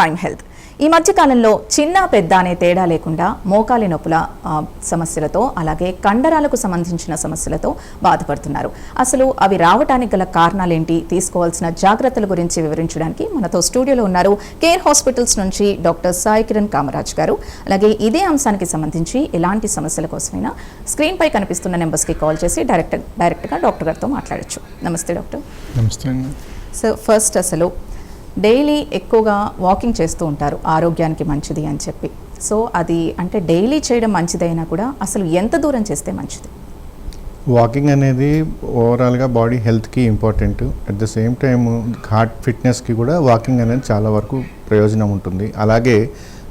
Prime health ఈ మధ్య కాలంలో చిన్న పెద్ద అనే తేడా లేకుండా మోకాలి నొప్పుల సమస్యలతో అలాగే కండరాలకు సంబంధించిన సమస్యలతో బాధపడుతున్నారు. అసలు అవి రావడానికి గల కారణాలేంటి? తీసుకోవాల్సిన జాగ్రత్తల గురించి వివరించడానికి మనతో స్టూడియోలో ఉన్నారు కేర్ హాస్పిటల్స్ నుంచి డాక్టర్ సాయి కిరణ్ కామరాజ్ గారు. అలాగే ఇదే అంశానికి సంబంధించి ఎలాంటి సమస్యల కోసమైనా స్క్రీన్ పై కనిపిస్తున్న నెంబర్స్కి కాల్ చేసి డైరెక్ట్ డైరెక్ట్గా డాక్టర్ గారితో మాట్లాడొచ్చు. నమస్తే డాక్టర్. నమస్తే సో ఫస్ట్ అసలు డైలీ ఎక్కువగా వాకింగ్ చేస్తూ ఉంటారు. ఆరోగ్యానికి మంచిది అని చెప్పి. సో అది అంటే డైలీ చేయడం మంచిదైనా కూడా అసలు ఎంత దూరం చేస్తే మంచిది? వాకింగ్ అనేది ఓవరాల్గా బాడీ హెల్త్కి important. At the same time heart ఫిట్నెస్కి కూడా వాకింగ్ అనేది చాలా వరకు ప్రయోజనం ఉంటుంది. అలాగే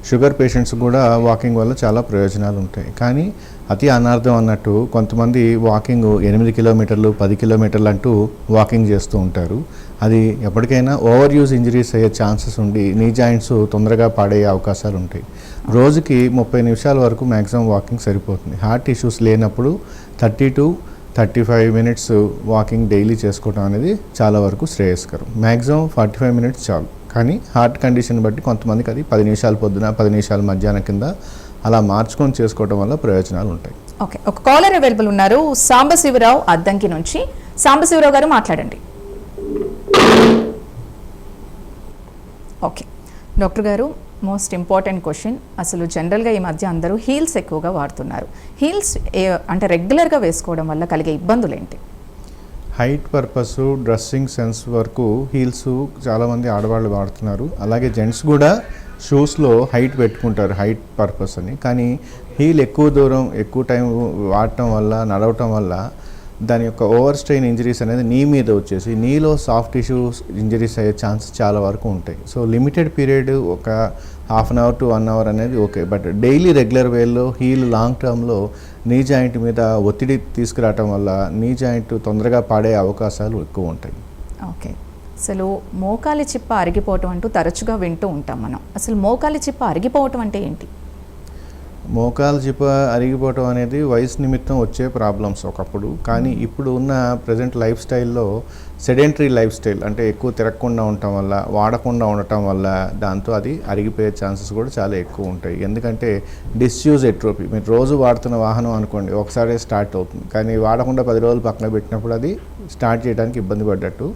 షుగర్ పేషెంట్స్ కూడా వాకింగ్ వల్ల చాలా ప్రయోజనాలు ఉంటాయి. కానీ అతి అనార్థం అన్నట్టు కొంతమంది వాకింగ్ ఎనిమిది కిలోమీటర్లు పది కిలోమీటర్లు అంటూ వాకింగ్ చేస్తూ ఉంటారు. అది ఎప్పటికైనా ఓవర్ యూజ్ ఇంజరీస్ అయ్యే ఛాన్సెస్ ఉండి నీ జాయింట్స్ తొందరగా పాడయ్యే అవకాశాలు ఉంటాయి. రోజుకి ముప్పై నిమిషాల వరకు మ్యాక్సిమం వాకింగ్ సరిపోతుంది. హార్ట్ ఇష్యూస్ లేనప్పుడు thirty to thirty five minutes walking daily చేసుకోవడం అనేది చాలా వరకు శ్రేయస్కరం. మ్యాక్సిమం ఫార్టీ ఫైవ్ మినిట్స్ చాలు. కానీ హార్ట్ కండిషన్ బట్టి కొంతమందికి అది పది నిమిషాలు పొద్దున పది నిమిషాలు మధ్యాహ్నం కింద అలా మార్చుకొని చేసుకోవడం వల్ల ప్రయోజనాలు ఉంటాయి. ఓకే ఒక కాలర్ అవైలబుల్ ఉన్నారు సాంబశివరావు అద్దంకి నుంచి. సాంబశివరావు గారు మాట్లాడండి. Okay. Doctor garu most important question. అసలు జనరల్గా ఈ మధ్య అందరూ హీల్స్ ఎక్కువగా వాడుతున్నారు. హీల్స్ అంటే రెగ్యులర్గా వేసుకోవడం వల్ల కలిగే ఇబ్బందులు ఏంటి హైట్ పర్పస్ డ్రెస్సింగ్ సెన్స్ వరకు హీల్స్ చాలామంది ఆడవాళ్ళు వాడుతున్నారు. అలాగే జెంట్స్ కూడా షూస్లో హైట్ పెట్టుకుంటారు హైట్ పర్పస్ అని. కానీ హీల్ ఎక్కువ దూరం ఎక్కువ టైం వాడటం వల్ల నడవటం వల్ల దాని యొక్క ఓవర్ స్ట్రెయిన్ ఇంజరీస్ అనేది నీ మీద వచ్చేసి నీలో సాఫ్ట్ టిష్యూస్ ఇంజరీస్ అయ్యే ఛాన్సెస్ చాలా వరకు ఉంటాయి. సో లిమిటెడ్ పీరియడ్ ఒక half an hour to one hour అనేది ఓకే. బట్ డైలీ రెగ్యులర్ వేలో హీల్ లాంగ్ టర్మ్లో నీ జాయింట్ మీద ఒత్తిడి తీసుకురావటం వల్ల నీ జాయింట్ తొందరగా పాడే అవకాశాలు ఎక్కువ ఉంటాయి. ఓకే. అసలు మోకాలి చిప్ప అరిగిపోవటం అంటూ తరచుగా వింటూ ఉంటాం మనం. అసలు మోకాలి చిప్ప అరిగిపోవటం అంటే ఏంటి? మోకాలు చిప్ప అరిగిపోవటం అనేది వయసు నిమిత్తం వచ్చే ప్రాబ్లమ్స్ ఒకప్పుడు. కానీ ఇప్పుడు ఉన్న ప్రజెంట్ లైఫ్ స్టైల్లో సెడెంటరీ లైఫ్ స్టైల్ అంటే ఎక్కువ తిరగకుండా ఉండటం వల్ల వాడకుండా ఉండటం వల్ల దాంతో అది అరిగిపోయే ఛాన్సెస్ కూడా చాలా ఎక్కువ ఉంటాయి. ఎందుకంటే డిస్యూజ్ ఎట్రోపీ మీరు రోజు వాడుతున్న వాహనం అనుకోండి ఒకసారి స్టార్ట్ అవుతుంది. కానీ వాడకుండా పది రోజులు పక్కన పెట్టినప్పుడు అది స్టార్ట్ చేయడానికి ఇబ్బంది పడ్డట్టు.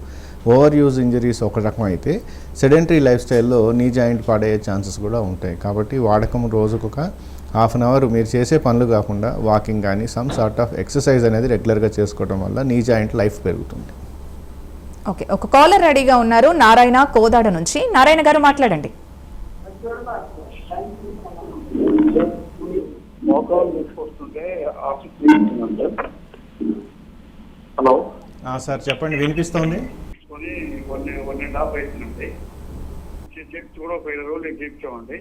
ఓవర్ యూజ్ ఇంజరీస్ ఒక రకం అయితే సెడెంటరీ లైఫ్ స్టైల్లో నీ జాయింట్ పాడయ్యే ఛాన్సెస్ కూడా ఉంటాయి. కాబట్టి వాడకం రోజుకు ఒక హాఫ్ అన్ అవర్ మీరు చేసే పనులు కాకుండా వాకింగ్ కానీ సమ్ సార్ట్ ఆఫ్ ఎక్సర్సైజ్ అనేది రెగ్యులర్గా చేసుకోవడం వల్ల నీ జాయింట్ లైఫ్ పెరుగుతుంది. ఓకే ఒక కాలర్ రెడీగా ఉన్నారు నారాయణ కోదాడ నుంచి. నారాయణ గారు మాట్లాడండి. హలో. సార్ చెప్పండి వినిపిస్తోంది? చెక్ కూడా ఒక ఇరవై రోజులు చేయించామండి?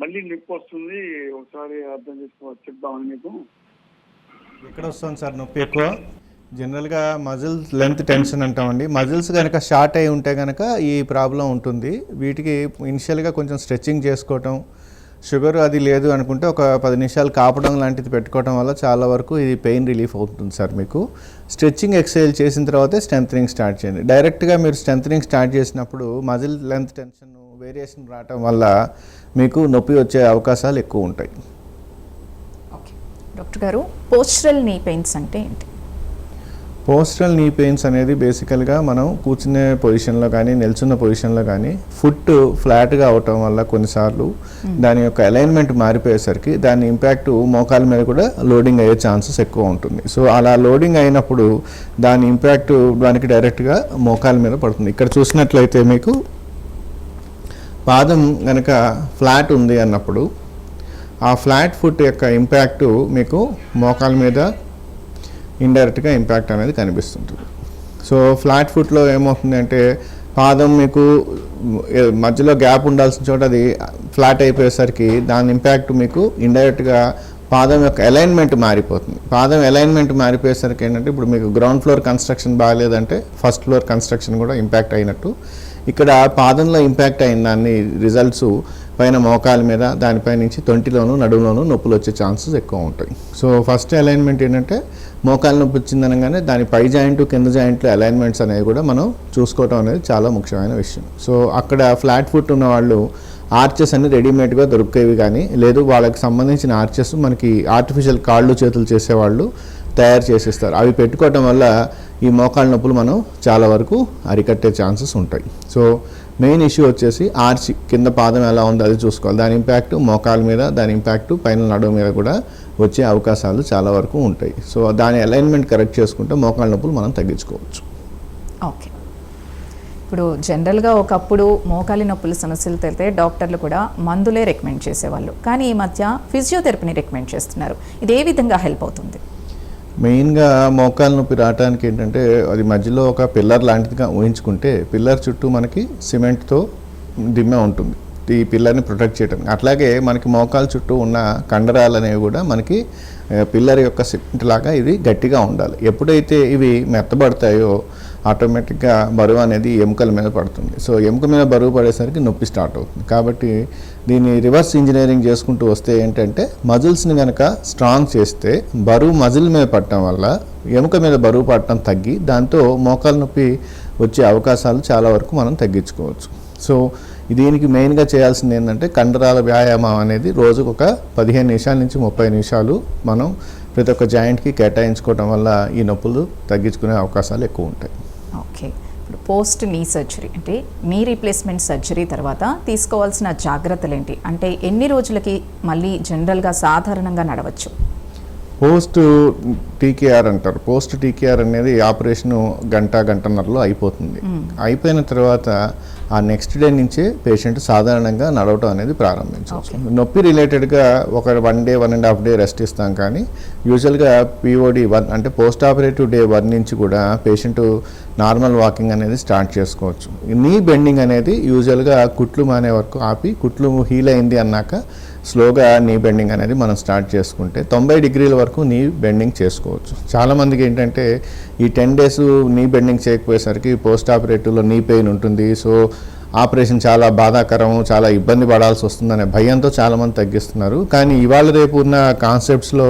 మళ్ళీ నొప్పి వస్తుంది. ఒకసారి అర్థం చేసుకో చెప్దామని మీకు ఎక్కడ వస్తుంది సార్ నొప్పి ఎక్కువ? జనరల్గా మజిల్స్ లెంత్ టెన్షన్ అంటామండి. మజిల్స్ కనుక షార్ట్ అయి ఉంటే కనుక ఈ ప్రాబ్లం ఉంటుంది. వీటికి ఇనిషియల్గా కొంచెం స్ట్రెచ్చింగ్ చేసుకోవటం షుగర్ అది లేదు అనుకుంటే ఒక పది నిమిషాలు కాపడం లాంటిది పెట్టుకోవడం వల్ల చాలా వరకు ఇది పెయిన్ రిలీఫ్ అవుతుంది సార్ మీకు. స్ట్రెచ్చింగ్ ఎక్సర్సైజ్ చేసిన తర్వాతే స్ట్రెంథనింగ్ స్టార్ట్ చేయండి. డైరెక్ట్గా మీరు స్ట్రెంథనింగ్ స్టార్ట్ చేసినప్పుడు మజిల్ లెంత్ టెన్షన్ వేరియేషన్ రావటం వల్ల మీకు నొప్పి వచ్చే అవకాశాలు ఎక్కువ ఉంటాయి. డాక్టర్ గారు పోస్టరల్ నీ పెయిన్స్ అంటే ఏంటి? పోస్టరల్ నీ పెయిన్స్ అనేది బేసికల్గా మనం కూర్చునే పొజిషన్లో కానీ నిల్చున్న పొజిషన్లో కానీ ఫుట్ ఫ్లాట్గా అవటం వల్ల కొన్నిసార్లు దాని యొక్క అలైన్మెంట్ మారిపోయేసరికి దాని ఇంపాక్ట్ మోకాల మీద కూడా లోడింగ్ అయ్యే ఛాన్సెస్ ఎక్కువ ఉంటుంది. సో అలా లోడింగ్ అయినప్పుడు దాని ఇంపాక్ట్ దానికి డైరెక్ట్గా మోకాల మీద పడుతుంది. ఇక్కడ చూసినట్లయితే మీకు పాదం కనుక ఫ్లాట్ ఉంది అన్నప్పుడు ఆ ఫ్లాట్ ఫుట్ యొక్క ఇంపాక్ట్ మీకు మోకాల మీద ఇండైరెక్ట్గా ఇంపాక్ట్ అనేది కనిపిస్తుంటుంది సో ఫ్లాట్ ఫుట్లో ఏమవుతుంది అంటే పాదం మీకు మధ్యలో గ్యాప్ ఉండాల్సిన చోట అది ఫ్లాట్ అయిపోయేసరికి దాని ఇంపాక్ట్ మీకు ఇండైరెక్ట్గా పాదం యొక్క అలైన్మెంట్ మారిపోతుంది. పాదం అలైన్మెంట్ మారిపోయేసరికి ఏంటంటే ఇప్పుడు మీకు గ్రౌండ్ ఫ్లోర్ కన్స్ట్రక్షన్ బాగాలేదంటే ఫస్ట్ ఫ్లోర్ కన్స్ట్రక్షన్ కూడా ఇంపాక్ట్ అయినట్టు. ఇక్కడ పాదంలో ఇంపాక్ట్ అయిన దాన్ని రిజల్ట్స్ పైన మోకాల మీద దానిపై నుంచి తొంటిలోను నడుములోను నొప్పులు వచ్చే ఛాన్సెస్ ఎక్కువ ఉంటాయి. సో ఫస్ట్ అలైన్మెంట్ ఏంటంటే మోకాలు నొప్పి వచ్చిందనగానే దాని పై జాయింట్ కింద జాయింట్లు అలైన్మెంట్స్ అనేవి కూడా మనం చూసుకోవటం అనేది చాలా ముఖ్యమైన విషయం. సో అక్కడ ఫ్లాట్ ఫుట్ ఉన్న వాళ్ళు ఆర్చెస్ అన్ని రెడీమేడ్గా దొరికేవి కానీ లేదు వాళ్ళకి సంబంధించిన ఆర్చెస్ మనకి ఆర్టిఫిషియల్ కాళ్ళు చేతులు చేసేవాళ్ళు తయారు చేసేస్తారు. అవి పెట్టుకోవటం వల్ల ఈ మోకాళ్ళ నొప్పులు మనం చాలా వరకు అరికట్టే ఛాన్సెస్ ఉంటాయి. సో మెయిన్ ఇష్యూ వచ్చేసి ఆర్చి కింద పాదం ఎలా ఉందో అది చూసుకోవాలి. దాని ఇంపాక్ట్ మోకాల మీద దాని ఇంపాక్ట్ పైన నడుము మీద కూడా వచ్చే అవకాశాలు చాలా వరకు ఉంటాయి. సో దాని అలైన్మెంట్ కరెక్ట్ చేసుకుంటే మోకాళ్ళ నొప్పులు మనం తగ్గించుకోవచ్చు. ఓకే ఇప్పుడు జనరల్గా ఒకప్పుడు మోకాలి నొప్పుల సమస్యలు తెలితే డాక్టర్లు కూడా మందులే రికమెండ్ చేసేవాళ్ళు. కానీ ఈ మధ్య ఫిజియోథెరపీని రికమెండ్ చేస్తున్నారు. ఇది ఏ విధంగా హెల్ప్ అవుతుంది? మెయిన్గా మోకాల నొప్పి రావడానికి ఏంటంటే అది మధ్యలో ఒక పిల్లర్ లాంటిదిగా ఊహించుకుంటే పిల్లర్ చుట్టూ మనకి సిమెంట్తో దిమ్మె ఉంటుంది. ఈ పిల్లర్ని ప్రొటెక్ట్ చేయడానికి అట్లాగే మనకి మోకాల చుట్టూ ఉన్న కండరాలు అనేవి కూడా మనకి పిల్లర్ యొక్క సిమెంట్ లాగా ఇది గట్టిగా ఉండాలి. ఎప్పుడైతే ఇవి మెత్తబడతాయో ఆటోమేటిక్గా బరువు అనేది ఎముకల మీద పడుతుంది. సో ఎముక మీద బరువు పడేసరికి నొప్పి స్టార్ట్ అవుతుంది. కాబట్టి దీన్ని రివర్స్ ఇంజనీరింగ్ చేసుకుంటూ వస్తే ఏంటంటే మజిల్స్ని కనుక స్ట్రాంగ్ చేస్తే బరువు మజిల్ మీద పడటం వల్ల ఎముక మీద బరువు పడటం తగ్గి దాంతో మోకాలు నొప్పి వచ్చే అవకాశాలు చాలా వరకు మనం తగ్గించుకోవచ్చు. సో దీనికి మెయిన్గా చేయాల్సింది ఏంటంటే కండరాల వ్యాయామం అనేది రోజుకు ఒక పదిహేను నిమిషాల నుంచి ముప్పై నిమిషాలు మనం ప్రతి ఒక్క జాయింట్కి కేటాయించుకోవటం వల్ల ఈ నొప్పులు తగ్గించుకునే అవకాశాలు ఎక్కువ ఉంటాయి. ఇప్పుడు పోస్ట్ నీ సర్జరీ అంటే నీ రీప్లేస్మెంట్ సర్జరీ తర్వాత తీసుకోవాల్సిన జాగ్రత్తలు ఏంటి అంటే ఎన్ని రోజులకి మళ్ళీ జనరల్గా సాధారణంగా నడవచ్చు? పోస్ట్ టీకేఆర్ అంటారు. పోస్ట్ టీకేఆర్ అనేది ఆపరేషన్ గంట గంటన్నరలో అయిపోతుంది. అయిపోయిన తర్వాత ఆ నెక్స్ట్ డే నుంచే పేషెంట్ సాధారణంగా నడవటం అనేది ప్రారంభించవచ్చు. నొప్పి రిలేటెడ్గా ఒక one day one and half day rest ఇస్తాం కానీ యూజువల్గా పీఓడి వన్ అంటే పోస్ట్ ఆపరేటివ్ డే వన్ నుంచి కూడా పేషెంట్ నార్మల్ వాకింగ్ అనేది స్టార్ట్ చేసుకోవచ్చు. నీ బెండింగ్ అనేది యూజువల్గా కుట్లు మానే వరకు ఆపి కుట్లు హీల్ అయింది అన్నాక స్లోగా నీ బెండింగ్ అనేది మనం స్టార్ట్ చేసుకుంటే తొంభై డిగ్రీల వరకు నీ బెండింగ్ చేసుకోవచ్చు. చాలామందికి ఏంటంటే ఈ టెన్ డేస్ నీ బెండింగ్ చేయకపోయేసరికి పోస్ట్ ఆపరేటివ్లో నీ పెయిన్ ఉంటుంది. సో ఆపరేషన్ చాలా బాధాకరం చాలా ఇబ్బంది పడాల్సి వస్తుందనే భయంతో చాలామంది తగ్గిస్తున్నారు. కానీ ఇవాళ రేపు ఉన్న కాన్సెప్ట్స్లో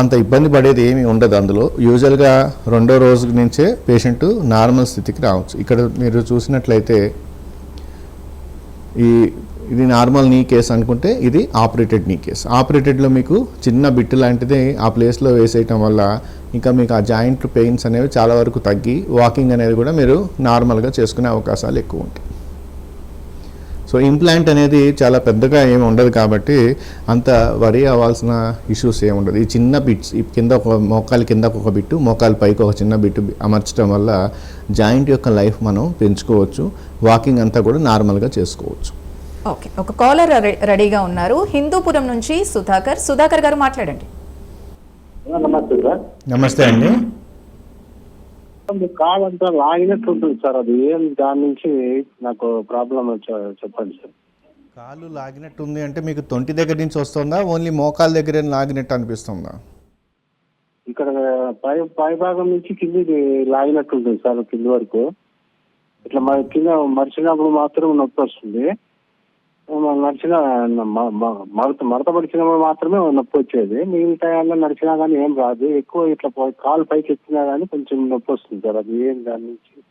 అంత ఇబ్బంది పడేది ఏమీ ఉండదు అందులో. యూజువల్గా రెండో రోజు నుంచే పేషెంట్ నార్మల్ స్థితికి రావచ్చు. ఇక్కడ మీరు చూసినట్లయితే ఈ ఇది నార్మల్ నీ కేస్ అనుకుంటే ఇది ఆపరేటెడ్ నీ కేస్. ఆపరేటెడ్లో మీకు చిన్న బిట్ లాంటిది ఆ ప్లేస్లో వేసేయటం వల్ల ఇంకా మీకు ఆ జాయింట్ పెయిన్స్ అనేవి చాలా వరకు తగ్గి వాకింగ్ అనేది కూడా మీరు నార్మల్గా చేసుకునే అవకాశాలు ఎక్కువ ఉంటాయి. సో ఇంప్లాంట్ అనేది చాలా పెద్దగా ఏమి ఉండదు కాబట్టి అంత వరి అవ్వాల్సిన ఇష్యూస్ ఏమి ఉండదు. ఈ చిన్న బిట్స్ ఈ కింద ఒక మోకాలు కింద ఒక బిట్టు మోకాలు పైకి ఒక చిన్న బిట్టు అమర్చడం వల్ల జాయింట్ యొక్క లైఫ్ మనం పెంచుకోవచ్చు. వాకింగ్ అంతా కూడా నార్మల్గా చేసుకోవచ్చు. ఓకే ఒక కాలర్ రెడీగా ఉన్నారు. హిందూపురం నుంచి సుధాకర్. సుధాకర్ గారు మాట్లాడండి. నమస్తే సార్. నమస్తే అండి. కాల్ అంతా లాగినట్టు ఉంటుంది సార్. అది ఏం దాని నుంచి నాకు ప్రాబ్లం చెప్పండి సార్. కాలు లాగినట్టుంది అంటే మీకు తొంటి దగ్గర నుంచి వస్తుందా? ఓన్లీ మోకాల దగ్గర లాగినట్టు అనిపిస్తుందా? ఇక్కడ పై పై భాగం నుంచి కిందికి లాగినట్టు ఉంటుంది సార్ కింది వరకు. ఇట్లా మరి కింద మరిచినప్పుడు మాత్రం నొప్పి వస్తుంది. నడిచిన మ- మ- మడత మడత పడిచినప్పుడు మాత్రమే నొప్పి వచ్చేది. మిగిలిన టైంలో నడిచినా కానీ ఏం రాదు. ఎక్కువ ఇట్లా కాలు పైకి ఎక్కినా కానీ కొంచెం నొప్పి వస్తుంది సార్. అది ఏం దాని నుంచి?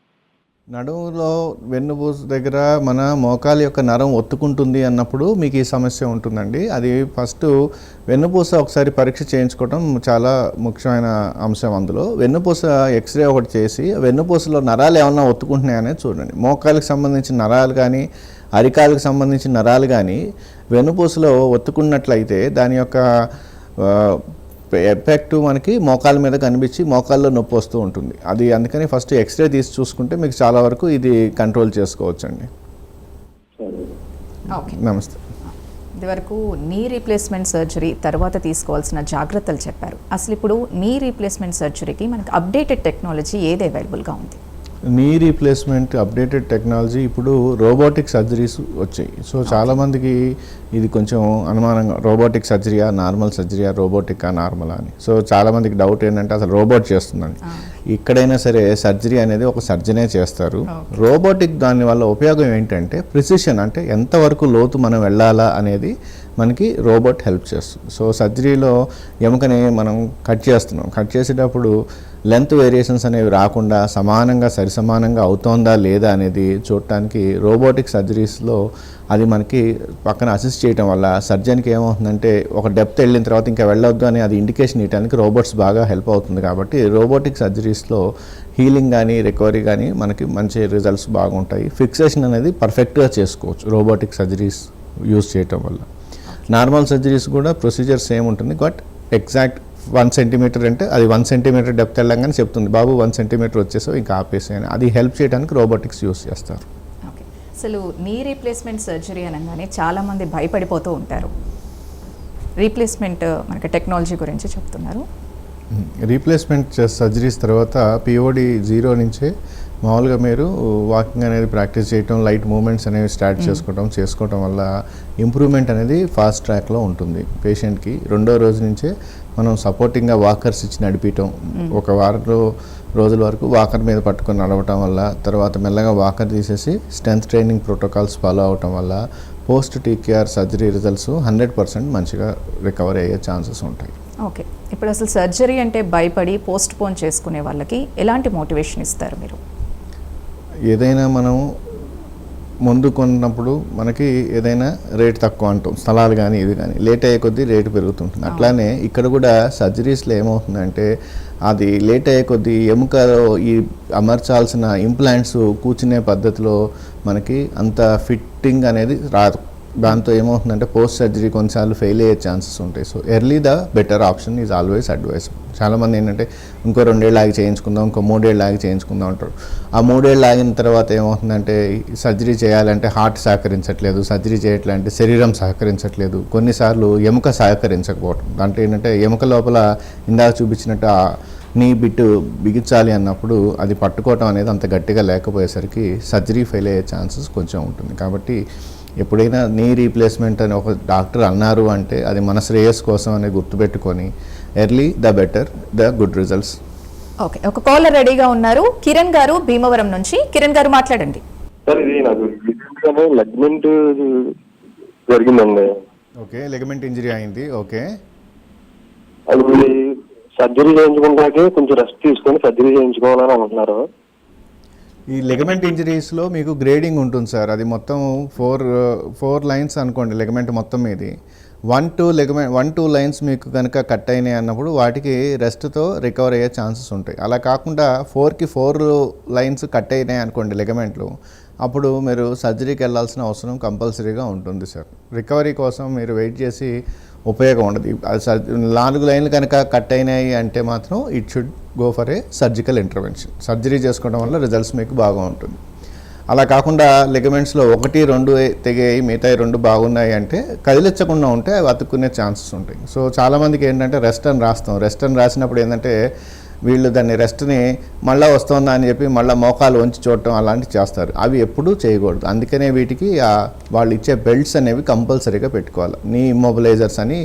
నడుములో వెన్నుపూస దగ్గర మన మోకాల యొక్క నరం ఒత్తుకుంటుంది అన్నప్పుడు మీకు ఈ సమస్య ఉంటుందండి. అది ఫస్ట్ వెన్నుపూస ఒకసారి పరీక్ష చేయించుకోవడం చాలా ముఖ్యమైన అంశం అందులో. వెన్నుపూస ఎక్స్రే ఒకటి చేసి వెన్నుపూసలో నరాలు ఏమన్నా ఒత్తుకుంటున్నాయనేది చూడండి. మోకాలకు సంబంధించిన నరాలు కానీ అరికాలకు సంబంధించిన నరాలు కానీ వెన్నుపూసలో ఒత్తుకున్నట్లయితే దాని యొక్క ఎఫెక్ట్ మనకి మోకాల మీద కనిపించి మోకాల్లో నొప్పి వస్తూ ఉంటుంది. అది అందుకని ఫస్ట్ ఎక్స్రే తీసి చూసుకుంటే మీకు చాలా వరకు ఇది కంట్రోల్ చేసుకోవచ్చు అండి సరే. ఓకే. నమస్తే. ఇదివరకు నీ రీప్లేస్మెంట్ సర్జరీ తర్వాత తీసుకోవాల్సిన జాగ్రత్తలు చెప్పారు. అసలు ఇప్పుడు నీ రీప్లేస్మెంట్ సర్జరీకి మనకి అప్డేటెడ్ టెక్నాలజీ ఏది అవైలబుల్గా ఉంది? నీ రీప్లేస్మెంట్ అప్డేటెడ్ టెక్నాలజీ ఇప్పుడు రోబోటిక్ సర్జరీస్ వచ్చాయి. సో చాలామందికి ఇది కొంచెం అనుమానంగా రోబోటిక్ సర్జరీయా నార్మల్ సర్జరీయా రోబోటికా నార్మల్ అని. సో చాలామందికి డౌట్ ఏంటంటే అసలు రోబోట్ చేస్తుందని. ఇక్కడైనా సరే సర్జరీ అనేది ఒక సర్జనే చేస్తారు. రోబోటిక్ దాని వల్ల ఉపయోగం ఏంటంటే ప్రిసిషన్ అంటే ఎంతవరకు లోతు మనం వెళ్ళాలా అనేది మనకి రోబోట్ హెల్ప్ చేస్తుంది. సో సర్జరీలో ఎముకని మనం కట్ చేస్తున్నాం. కట్ చేసేటప్పుడు లెంత్ వేరియేషన్స్ అనేవి రాకుండా సమానంగా సరిసమానంగా అవుతోందా లేదా అనేది చూడటానికి రోబోటిక్ సర్జరీస్లో అది మనకి పక్కన అసిస్ట్ చేయడం వల్ల సర్జన్కి ఏమవుతుందంటే ఒక డెప్త్ వెళ్ళిన తర్వాత ఇంకా వెళ్ళొద్దు అని అది ఇండికేషన్ ఇవ్వడానికి రోబోట్స్ బాగా హెల్ప్ అవుతుంది కాబట్టి రోబోటిక్ సర్జరీస్లో హీలింగ్ కానీ రికవరీ కానీ మనకి మంచి రిజల్ట్స్ బాగుంటాయి. ఫిక్సేషన్ అనేది పర్ఫెక్ట్గా చేసుకోవచ్చు రోబోటిక్ సర్జరీస్ యూస్ చేయటం వల్ల. నార్మల్ సర్జరీస్ కూడా ప్రొసీజర్ సేమ్ ఉంటుంది. బట్ ఎగ్జాక్ట్ వన్ సెంటీమీటర్ అంటే అది వన్ సెంటీమీటర్ డెప్త్ వెళ్ళంగానే చెప్తుంది. బాబు వన్ సెంటీమీటర్ వచ్చేసో ఇంకా ఆపేసేయని. అది హెల్ప్ చేయడానికి రోబోటిక్స్ యూస్ చేస్తారు. ఓకే. అసలు నీ రీప్లేస్మెంట్ సర్జరీ అనగానే చాలామంది భయపడిపోతూ ఉంటారు. రీప్లేస్మెంట్ మనకి టెక్నాలజీ గురించి చెప్తున్నారు. రీప్లేస్మెంట్ సర్జరీస్ తర్వాత పిఓడి జీరో నుంచే మామూలుగా మీరు వాకింగ్ అనేది ప్రాక్టీస్ చేయటం లైట్ మూమెంట్స్ అనేవి స్టార్ట్ చేసుకోవటం చేసుకోవటం వల్ల ఇంప్రూవ్మెంట్ అనేది ఫాస్ట్ ట్రాక్లో ఉంటుంది. పేషెంట్కి రెండో రోజు నుంచే మనం సపోర్టింగ్గా వాకర్స్ ఇచ్చి నడిపించటం ఒక వారం రోజుల వరకు వాకర్ మీద పట్టుకొని నడవటం వల్ల తర్వాత మెల్లగా వాకర్ తీసేసి స్ట్రెంత్ ట్రైనింగ్ ప్రోటోకాల్స్ ఫాలో అవటం వల్ల post TKR surgery results hundred percent మంచిగా రికవర్ అయ్యే ఛాన్సెస్ ఉంటాయి. ఓకే ఇప్పుడు అసలు సర్జరీ అంటే భయపడి పోస్ట్ పోన్ చేసుకునే వాళ్ళకి ఎలాంటి మోటివేషన్ ఇస్తారు మీరు? ఏదైనా మనం ముందు కొన్నప్పుడు మనకి ఏదైనా రేట్ తక్కువ అంటాం. స్థలాలు కానీ ఇది కానీ లేట్ అయ్యే కొద్దీ రేటు పెరుగుతుంటుంది. అట్లానే ఇక్కడ కూడా సర్జరీస్లో ఏమవుతుందంటే అది లేట్ అయ్యే కొద్దీ ఎముకలో ఈ అమర్చాల్సిన ఇంప్లాంట్స్ కూర్చునే పద్ధతిలో మనకి అంత ఫిట్టింగ్ అనేది రాదు. దాంతో ఏమవుతుందంటే పోస్ట్ సర్జరీ కొన్నిసార్లు ఫెయిల్ అయ్యే ఛాన్సెస్ ఉంటాయి. So early the better option is always advice చాలామంది ఏంటంటే ఇంకో రెండేళ్ళు ఆగి చేయించుకుందాం ఇంకో మూడేళ్ళు ఆగి చేయించుకుందాం అంటారు. ఆ మూడేళ్ళు ఆగిన తర్వాత ఏమవుతుందంటే సర్జరీ చేయాలంటే హార్ట్ సహకరించట్లేదు సర్జరీ చేయట్లంటే శరీరం సహకరించట్లేదు. కొన్నిసార్లు ఎముక సహకరించకపోవటం. దాంట్లో ఏంటంటే ఎముక లోపల ఇందాక చూపించినట్టు ఆ నీ బిట్టు బిగించాలి అన్నప్పుడు అది పట్టుకోవటం అనేది అంత గట్టిగా లేకపోయేసరికి సర్జరీ ఫెయిల్ అయ్యే ఛాన్సెస్ కొంచెం ఉంటుంది. కాబట్టి ఎప్పుడైనా నీ రీప్లేస్మెంట్ అని ఒక డాక్టర్ అన్నారు అంటే అది మన శ్రేయస్ కోసం అనేది గుర్తుపెట్టుకొని early the better the good results okay ఒక కాలర్ రెడీగా ఉన్నారు. కిరణ్ గారు భీమవరం నుంచి. కిరణ్ గారు మాట్లాడండి. సార్ ఇది నాకు రీసెంట్గానే లగ్మెంట్ జరిగిందండి. ఓకే లెగమెంట్ ఇంజరీ అయింది. ఓకే అది సర్జరీ చేయించుకుంటాకే కొంచెం రెస్ట్ తీసుకొని సర్జరీ చేయించుకోవాలని అంటున్నారు. ఈ లెగమెంట్ ఇంజరీస్లో మీకు గ్రేడింగ్ ఉంటుంది సార్. అది మొత్తం ఫోర్ ఫోర్ లైన్స్ అనుకోండి లెగమెంట్ మొత్తం మీది. One two ligament one two lines మీకు కనుక కట్ అయినాయి అన్నప్పుడు వాటికి రెస్ట్తో రికవర్ అయ్యే ఛాన్సెస్ ఉంటాయి. అలా కాకుండా ఫోర్కి ఫోర్ లైన్స్ కట్ అయినాయి అనుకోండి లెగమెంట్లు అప్పుడు మీరు సర్జరీకి వెళ్ళాల్సిన అవసరం కంపల్సరీగా ఉంటుంది సార్. రికవరీ కోసం మీరు వెయిట్ చేసి ఉపయోగం ఉండదు. నాలుగు లైన్లు కనుక కట్ అయినాయి అంటే మాత్రం it should go for a surgical intervention. Surgery చేసుకోవడం వల్ల రిజల్ట్స్ మీకు బాగా ఉంటుంది. అలా కాకుండా లిగమెంట్స్లో ఒకటి రెండు తెగాయి మిగతా రెండు బాగున్నాయి అంటే కదిలించకుండా ఉంటే అవి అతుక్కునే ఛాన్సెస్ ఉంటాయి. సో చాలామందికి ఏంటంటే రెస్ట్ అని రాస్తాం. రెస్ట్ అని రాసినప్పుడు ఏంటంటే వీళ్ళు దాన్ని రెస్ట్ని మళ్ళీ వస్తుందా అని చెప్పి మళ్ళీ మోకాలు వంచి చూడటం అలాంటివి చేస్తారు. అవి ఎప్పుడూ చేయకూడదు. అందుకనే వీటికి ఆ వాళ్ళు ఇచ్చే బెల్ట్స్ అనేవి కంపల్సరీగా పెట్టుకోవాలి. నీ ఇమ్మొబిలైజర్స్ అని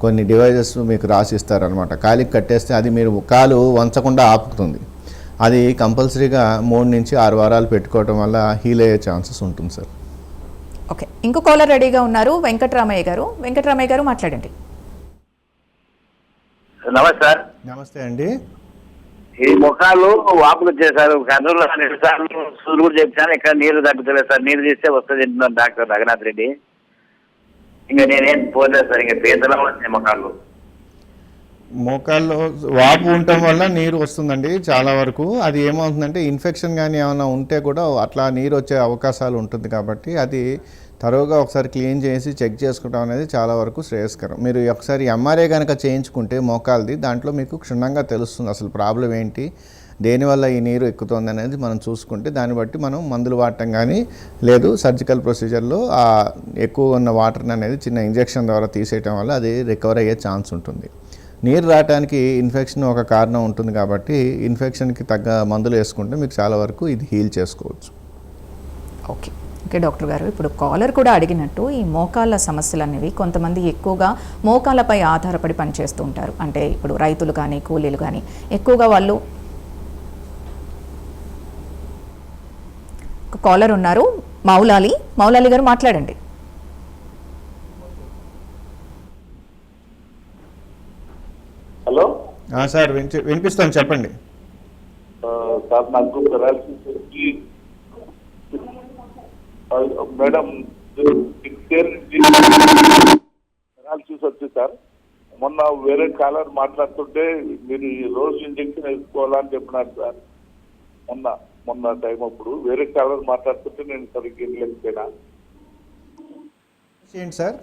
కొన్ని డివైజెస్ మీకు రాసిస్తారనమాట కాలికి కట్టేస్తే అది మీరు కాలు వంచకుండా ఆపుతుంది. అది కంపల్సరీగా మూడు నుంచి ఆరు వారాలు పెట్టుకోవటం వల్ల హీల్ అయ్యే ఛాన్సెస్ ఉంటుంది సార్. ఓకే. ఇంకో కాలర్ రెడీగా ఉన్నారు వెంకటరామయ్య గారు. వెంకటరామయ్య గారు మాట్లాడండి. నమస్తే సార్. నమస్తే అండి. ఈ ముఖాలు వాపులు చేశారు కర్నూలు రెండు సార్లు సూర్యుడు కూడా చెప్పాను ఇక్కడ నీరు తగ్గుతలేదు సార్. నీరు తీస్తే వస్తుంది అంటున్నారు డాక్టర్ రఘునాథ్ రెడ్డి. ఇంకా నేనేం పోలేదు సార్. ఇంకా పేదలో వచ్చినాయి ముఖాలు. మోకాల్లో వాపు ఉండటం వల్ల నీరు వస్తుందండి చాలా వరకు. అది ఏమవుతుందంటే ఇన్ఫెక్షన్ కానీ ఏమైనా ఉంటే కూడా అట్లా నీరు వచ్చే అవకాశాలు ఉంటుంది కాబట్టి అది తరువుగా ఒకసారి క్లీన్ చేసి చెక్ చేసుకోవడం అనేది చాలా వరకు శ్రేయస్కరం. మీరు ఒకసారి ఎంఆర్ఐ కనుక చేయించుకుంటే మోకాలది దాంట్లో మీకు క్షుణ్ణంగా తెలుస్తుంది అసలు ప్రాబ్లం ఏంటి దేనివల్ల ఈ నీరు ఎక్కుతుంది అనేది మనం చూసుకుంటే దాన్ని బట్టి మనం మందులు వాడటం కానీ లేదు సర్జికల్ ప్రొసీజర్లో ఆ ఎక్కువ ఉన్న వాటర్ని అనేది చిన్న ఇంజెక్షన్ ద్వారా తీసేయటం వల్ల అది రికవర్ అయ్యే ఛాన్స్ ఉంటుంది. నీరు రావడానికి ఇన్ఫెక్షన్ ఒక కారణం ఉంటుంది కాబట్టి ఇన్ఫెక్షన్కి తగ్గ మందులు వేసుకుంటే మీకు చాలా వరకు ఇది హీల్ చేసుకోవచ్చు. ఓకే. ఓకే డాక్టర్ గారు. ఇప్పుడు కాలర్ కూడా అడిగినట్టు ఈ మోకాళ్ళ సమస్యలు అనేవి కొంతమంది ఎక్కువగా మోకాళ్ళపై ఆధారపడి పనిచేస్తూ ఉంటారు. అంటే ఇప్పుడు రైతులు కానీ కూలీలు కానీ ఎక్కువగా వాళ్ళు కాలర్ ఉన్నారు. మౌలాలి మౌలాలి గారు మాట్లాడండి. హలో? సార్ వినిపి వినిపిస్తాను చెప్పండి. సార్ నాకు మేడం సిక్స్ ఇయర్ వచ్చి సార్. మొన్న వేరే కాలర్ మాట్లాడుతుంటే మీరు ఈ రోజు ఇంజక్షన్ వేసుకోవాలని చెప్పినారు సార్. మొన్న మొన్న టైం అప్పుడు వేరే కాలర్ మాట్లాడుతుంటే నేను సరిగ్గా వినలేకపోయినా. ఏంటి సార్?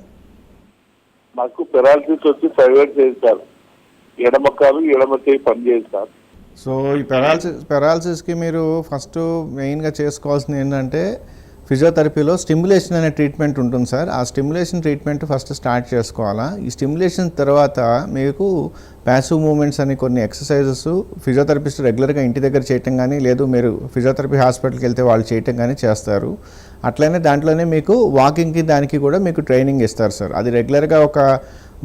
నాకు పెరాలసిస్ వచ్చి అయింది సార్. ఎడమ కాలు ఎడమ చేయి పని సార్. సో ఈ పెరాలసిస్ పెరాలసిస్కి మీరు ఫస్ట్ మెయిన్గా చేసుకోవాల్సింది ఏంటంటే ఫిజియోథెరపీలో స్టిమ్యులేషన్ అనే ట్రీట్మెంట్ ఉంటుంది సార్. ఆ స్టిమ్యులేషన్ ట్రీట్మెంట్ ఫస్ట్ స్టార్ట్ చేసుకోవాలా. ఈ స్టిమ్యులేషన్ తర్వాత మీకు ప్యాసివ్ మూమెంట్స్ అని కొన్ని ఎక్సర్సైజెస్ ఫిజియోథెరపిస్ట్ రెగ్యులర్గా ఇంటి దగ్గర చేయటం కానీ లేదు మీరు ఫిజియోథెరపీ హాస్పిటల్కి వెళ్తే వాళ్ళు చేయటం కానీ చేస్తారు. అట్లనే దాంట్లోనే మీకు వాకింగ్కి దానికి కూడా మీకు ట్రైనింగ్ ఇస్తారు సార్. అది రెగ్యులర్గా ఒక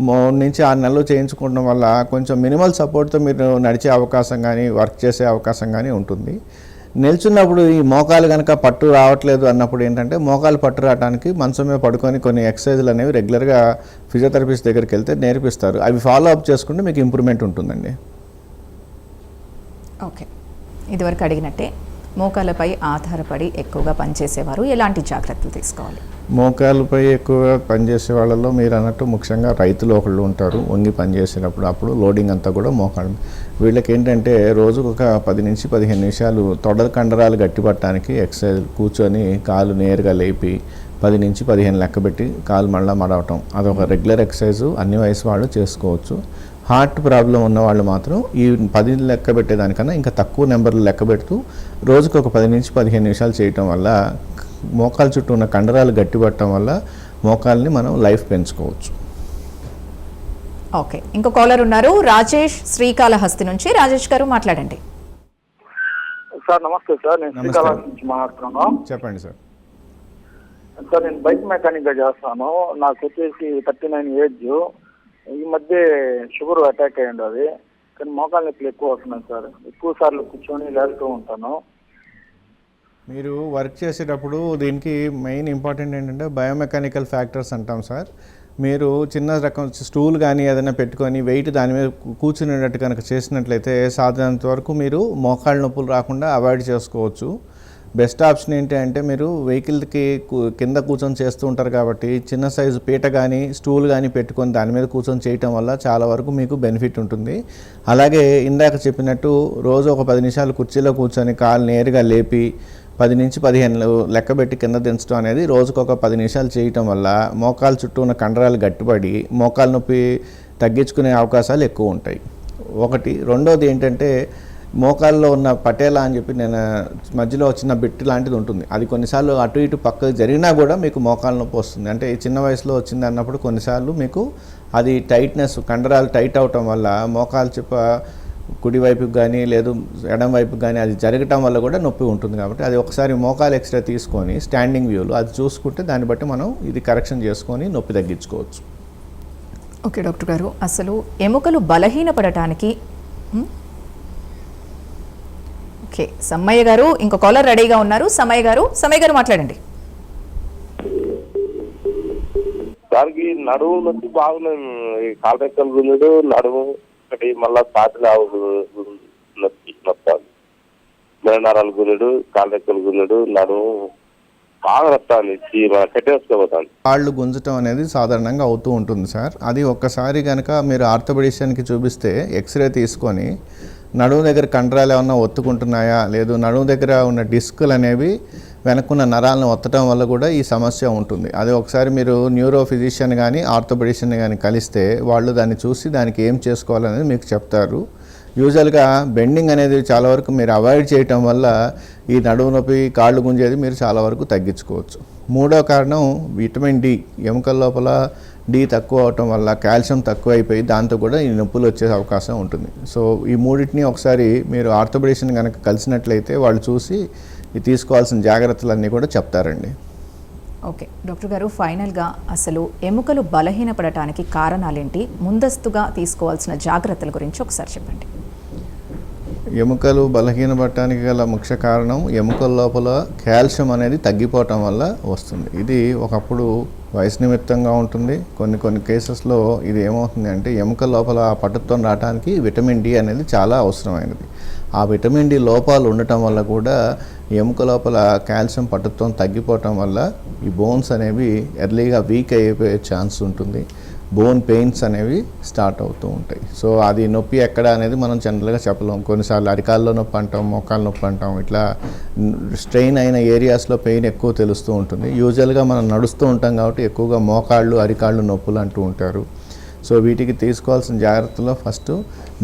మూడు నుంచి ఆరు నెలలు చేయించుకోవడం వల్ల కొంచెం మినిమల్ సపోర్ట్తో మీరు నడిచే అవకాశం కానీ వర్క్ చేసే అవకాశం కానీ ఉంటుంది. నిల్చున్నప్పుడు ఈ మోకాలు కనుక పట్టు రావట్లేదు అన్నప్పుడు ఏంటంటే మోకాలు పట్టు రావడానికి మంచం మీద పడుకొని కొన్ని ఎక్సర్సైజులు అనేవి రెగ్యులర్గా ఫిజియోథెరపిస్ట్ దగ్గరికి వెళ్తే నేర్పిస్తారు. అవి ఫాలో అప్ చేసుకుంటే మీకు ఇంప్రూవ్మెంట్ ఉంటుందండి. ఓకే. ఇదివరకు అడిగినట్టే. మోకాళ్ళపై ఆధారపడి ఎక్కువగా పనిచేసేవారు. ఎలాంటి జాగ్రత్తలు తీసుకోవాలి? మోకాలపై ఎక్కువగా పనిచేసే వాళ్ళలో మీరు అన్నట్టు ముఖ్యంగా రైతులు ఒకళ్ళు ఉంటారు. వంగి పనిచేసేటప్పుడు అప్పుడు లోడింగ్ అంతా కూడా మోకాలు వీళ్ళకి ఏంటంటే రోజుకు ఒక పది నుంచి పదిహేను నిమిషాలు తొడల కండరాలు గట్టిపట్టడానికి ఎక్సర్సైజ్ కూర్చొని కాలు నేరుగా లేపి పది నుంచి పదిహేను లెక్క పెట్టి కాలు మళ్ళా మడవటం. అదొక రెగ్యులర్ ఎక్సర్సైజ్. అన్ని వయసు వాళ్ళు చేసుకోవచ్చు. హార్ట్ ప్రాబ్లం ఉన్న వాళ్ళు మాత్రం ఈ పది లెక్క పెట్టేదానికన్నా ఇంకా తక్కువ నెంబర్లు లెక్క పెడుతూ రోజుకు ఒక పది నుంచి పదిహేను నిమిషాలు చేయటం వల్ల మోకాల చుట్టూ ఉన్న కండరాలు గట్టిపట్టడం వల్ల మోకాల్ని మనం లైఫ్ పెంచుకోవచ్చు. ఓకే ఇంకో కాలర్ ఉన్నారు. రాజేష్ శ్రీకాళహస్తి నుంచి. రాజేష్ గారు మాట్లాడండి. సార్ నమస్తే సార్. నేను. శ్రీకాళహస్తి నుంచి మాట్లాడుతున్నాను. చెప్పండి సార్. సార్ నేను బైక్ మెకానిక్గా చేస్తాను నాకు వచ్చేసి థర్టీ నైన్ ఏజ్ ఈ మధ్య షుగర్ అటాక్ అయ్యండి అది. కానీ మోకాలు నొప్పులు ఎక్కువ వస్తున్నాయి సార్. ఎక్కువ సార్లు కూర్చొని లేస్తూ ఉంటాను. మీరు వర్క్ చేసేటప్పుడు దీనికి మెయిన్ ఇంపార్టెంట్ ఏంటంటే బయోమెకానికల్ ఫ్యాక్టర్స్ అంటాం సార్. మీరు చిన్న రకం స్టూల్ కానీ ఏదైనా పెట్టుకొని వెయిట్ దాని మీద కూర్చునేటట్టు కనుక చేసినట్లయితే సాధ్యమైనంత వరకు మీరు మోకాళ్ళ నొప్పులు రాకుండా అవాయిడ్ చేసుకోవచ్చు. బెస్ట్ ఆప్షన్ ఏంటి అంటే మీరు వెహికల్కి కింద కూర్చొని చేస్తూ ఉంటారు కాబట్టి చిన్న సైజు పీట కానీ స్టూల్ కానీ పెట్టుకొని దాని మీద కూర్చొని చేయటం వల్ల చాలా వరకు మీకు బెనిఫిట్ ఉంటుంది. అలాగే ఇందాక చెప్పినట్టు రోజు ఒక పది నిమిషాలు కుర్చీలో కూర్చొని కాలు నేరుగా లేపి పది నుంచి పదిహేను లెక్కబెట్టి కింద దించడం అనేది రోజుకు ఒక పది నిమిషాలు చేయటం వల్ల మోకాలు చుట్టూ ఉన్న కండరాలు గట్టిపడి మోకాలు నొప్పి తగ్గించుకునే అవకాశాలు ఎక్కువ ఉంటాయి. ఒకటి. రెండోది ఏంటంటే మోకాల్లో ఉన్న పటేలా అని చెప్పి నేను మధ్యలో చిన్న బిట్ లాంటిది ఉంటుంది. అది కొన్నిసార్లు అటు ఇటు పక్కకు జరిగినా కూడా మీకు మోకాలు నొప్పి వస్తుంది. అంటే ఈ చిన్న వయసులో వచ్చింది అన్నప్పుడు కొన్నిసార్లు మీకు అది టైట్నెస్ కండరాలు టైట్ అవటం వల్ల మోకాలు చెప్ప కుడి వైపుకి కానీ లేదు ఎడం వైపుకి కానీ అది జరగటం వల్ల కూడా నొప్పి ఉంటుంది కాబట్టి అది ఒకసారి మోకాలు ఎక్స్రే తీసుకొని స్టాండింగ్ వ్యూలో అది చూసుకుంటే దాన్ని బట్టి మనం ఇది కరెక్షన్ చేసుకొని నొప్పి తగ్గించుకోవచ్చు. ఓకే డాక్టర్ గారు అసలు ఎముకలు బలహీనపడటానికి ఓకే. సమ్మయ్య గారు ఇంకో కాలర్ రెడీగా ఉన్నారు. సమ్మయ్య గారు సమ్మయ్య గారు మాట్లాడండి. దానికి నడుము నొప్పి బాగున్నాయి ఈ కాలరెక్కల గుంజుడు నడుము ఒకటి మళ్ళా పాటలు నొప్పి నొప్పాలి మెరనరాలు గుంజుడు కాలరెక్కల గుంజుడు నడుము బాగా నొప్పాలి కాళ్ళు గుంజటం అనేది సాధారణంగా అవుతూ ఉంటుంది సార్. అది ఒక్కసారి కనుక మీరు ఆర్థోపెడిషియన్కి చూపిస్తే ఎక్స్రే తీసుకొని నడుము దగ్గర కండరాలు ఏమన్నా ఒత్తుకుంటున్నాయా? లేదు నడుము దగ్గర ఉన్న డిస్కులు అనేవి వెనక్కున్న నరాలను ఒత్తడం వల్ల కూడా ఈ సమస్య ఉంటుంది. అది ఒకసారి మీరు న్యూరో ఫిజిషియన్ కానీ ఆర్థోపెడిషియన్ కానీ కలిస్తే వాళ్ళు దాన్ని చూసి దానికి ఏం చేసుకోవాలనేది మీకు చెప్తారు. యూజువల్గా బెండింగ్ అనేది చాలా వరకు మీరు అవాయిడ్ చేయటం వల్ల ఈ నడుము నొప్పి కాళ్ళు గుంజేది మీరు చాలా వరకు తగ్గించుకోవచ్చు. మూడో కారణం విటమిన్ డి ఎముకల లోపల డి తక్కువ అవటం వల్ల కాల్షియం తక్కువ అయిపోయి దాంతో కూడా ఈ నొప్పులు వచ్చే అవకాశం ఉంటుంది. సో ఈ మూడింటిని ఒకసారి మీరు ఆర్థోపెడిషన్ కనుక కలిసినట్లయితే వాళ్ళు చూసి తీసుకోవాల్సిన జాగ్రత్తలన్నీ కూడా చెప్తారండి. ఓకే. డాక్టర్ గారు ఫైనల్గా అసలు ఎముకలు బలహీనపడటానికి కారణాలేంటి? ముందస్తుగా తీసుకోవాల్సిన జాగ్రత్తల గురించి ఒకసారి చెప్పండి. ఎముకలు బలహీనపడటానికి గల ముఖ్య కారణం ఎముకల లోపల కాల్షియం అనేది తగ్గిపోవటం వల్ల వస్తుంది. ఇది ఒకప్పుడు వయసు నిమిత్తంగా ఉంటుంది. కొన్ని కొన్ని కేసెస్లో ఇది ఏమవుతుంది అంటే ఎముక లోపల ఆ పట్టుత్వం రావడానికి విటమిన్ డి అనేది చాలా అవసరమైనది. ఆ విటమిన్ డి లోపాలు ఉండటం వల్ల కూడా ఎముక లోపల కాల్షియం పట్టుత్వం తగ్గిపోవటం వల్ల ఈ బోన్స్ అనేవి ఎర్లీగా వీక్ అయిపోయే ఛాన్స్ ఉంటుంది. బోన్ పెయిన్స్ అనేవి స్టార్ట్ అవుతూ ఉంటాయి. సో అది నొప్పి ఎక్కడ అనేది మనం జనరల్గా చెప్పలేం. కొన్నిసార్లు అరికాల్లో నొప్పి అంటాం మోకాలు నొప్పి అంటాం ఇట్లా స్ట్రెయిన్ అయిన ఏరియాస్లో పెయిన్ ఎక్కువ తెలుస్తూ ఉంటుంది. యూజువల్గా మనం నడుస్తూ ఉంటాం కాబట్టి ఎక్కువగా మోకాళ్ళు అరికాళ్ళు నొప్పులు అంటూ ఉంటారు. సో వీటికి తీసుకోవాల్సిన జాగ్రత్తలో ఫస్ట్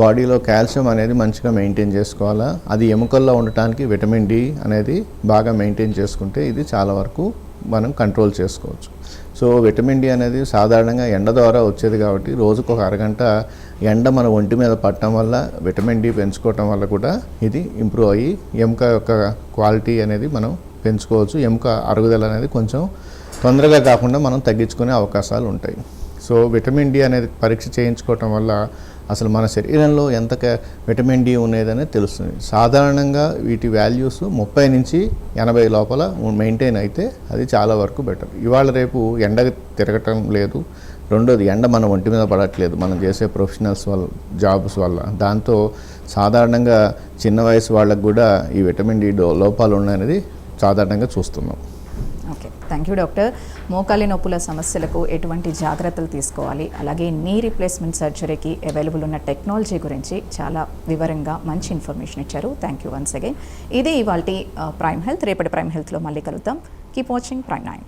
బాడీలో కాల్షియం అనేది మంచిగా మెయింటైన్ చేసుకోవాలా? అది ఎముకల్లో ఉండటానికి విటమిన్ డి అనేది బాగా మెయింటైన్ చేసుకుంటే ఇది చాలా వరకు మనం కంట్రోల్ చేసుకోవచ్చు. సో విటమిన్ డి అనేది సాధారణంగా ఎండ ద్వారా వచ్చేది కాబట్టి రోజుకు ఒక అరగంట ఎండ మన ఒంటి మీద పట్టడం వల్ల విటమిన్ డి పెంచుకోవటం వల్ల కూడా ఇది ఇంప్రూవ్ అయ్యి ఎముక యొక్క క్వాలిటీ అనేది మనం పెంచుకోవచ్చు. ఎముక అరుగుదల అనేది కొంచెం తొందరగా కాకుండా మనం తగ్గించుకునే అవకాశాలు ఉంటాయి. సో విటమిన్ డి అనేది పరీక్ష చేయించుకోవటం వల్ల అసలు మన శరీరంలో ఎంత విటమిన్ డి ఉన్నదని తెలుస్తుంది. సాధారణంగా వీటి వాల్యూస్ ముప్పై నుంచి ఎనభై లోపల మెయింటైన్ అయితే అది చాలా వరకు బెటర్. ఇవాళ రేపు ఎండ తిరగటం లేదు. రెండోది ఎండ మన ఒంటి మీద పడట్లేదు. మనం చేసే ప్రొఫెషనల్స్ వల్ల జాబ్స్ వల్ల. దాంతో సాధారణంగా చిన్న వయసు వాళ్ళకు కూడా ఈ విటమిన్ డి డో- లోపాలు ఉన్నాయనేది సాధారణంగా చూస్తున్నాం. థ్యాంక్ యూ డాక్టర్ మోకాలి నొప్పుల సమస్యలకు ఎటువంటి జాగ్రత్తలు తీసుకోవాలి? అలాగే నీ రీప్లేస్మెంట్ సర్జరీకి అవైలబుల్ ఉన్న టెక్నాలజీ గురించి చాలా వివరంగా మంచి ఇన్ఫర్మేషన్ ఇచ్చారు. థ్యాంక్ యూ వన్స్ అగైన్ ఇదే ఇవాళ ప్రైమ్ హెల్త్ రేపటి ప్రైమ్ హెల్త్లో మళ్ళీ కలుద్దాం. Keep watching prime nine